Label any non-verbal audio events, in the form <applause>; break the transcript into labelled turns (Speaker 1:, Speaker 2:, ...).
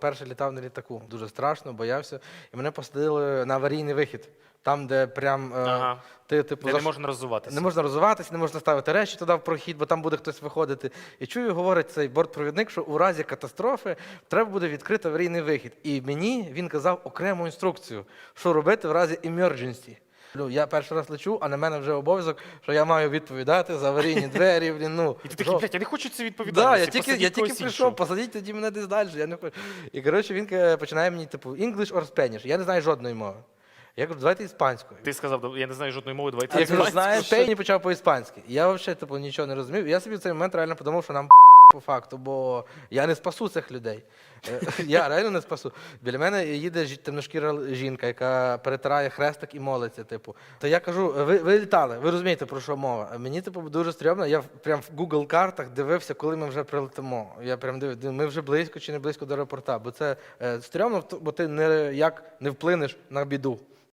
Speaker 1: Перший літав на літаку. Дуже страшно, боявся. І мене посадили на аварійний вихід. Там, де прям е,
Speaker 2: Ага.
Speaker 1: ти, типу,
Speaker 2: Де не
Speaker 1: заш-
Speaker 2: можна розвиватися.
Speaker 1: не можна розвиватися, не можна ставити речі туди в прохід, бо там буде хтось виходити. І чую, говорить цей бортпровідник, що у разі катастрофи треба буде відкрити аварійний вихід. І мені він казав окрему інструкцію, що робити в разі emergency. Ну, я перший раз лечу, а на мене вже обов'язок, що я маю відповідати за аварійні <laughs> двері. Блін, ну,
Speaker 2: І ти такий, блядь, я не хочу це
Speaker 1: Да,
Speaker 2: відповідати.
Speaker 1: я тільки, я тільки прийшов, посадіть тоді мене десь далі. Я не хочу. І коротше, він починає мені, типу, English or Spanish. Я не знаю жодної мови. Я кажу, давайте іспанською.
Speaker 2: Ти сказав, я не знаю жодної мови, давайте
Speaker 1: Я кажу, знаєш, Спейні почав по-іспанськи. Я взагалі типу, нічого не розумів. Я собі в цей момент реально подумав, що нам по факту, бо я не спасу цих людей. Е, <laughs> Я реально не спасу. Біля мене їде темношкіра жінка, яка перетирає хрестик і молиться. Типу. То я кажу, ви, ви літали, ви розумієте, про що мова. Мені типу, дуже стрьомно. Я прям в Google картах дивився, коли ми вже прилетимо. Я прям дивився, ми вже близько чи не близько до аеропорта. Бо це е, стрьомно, бо ти ніяк не вплинеш на біду.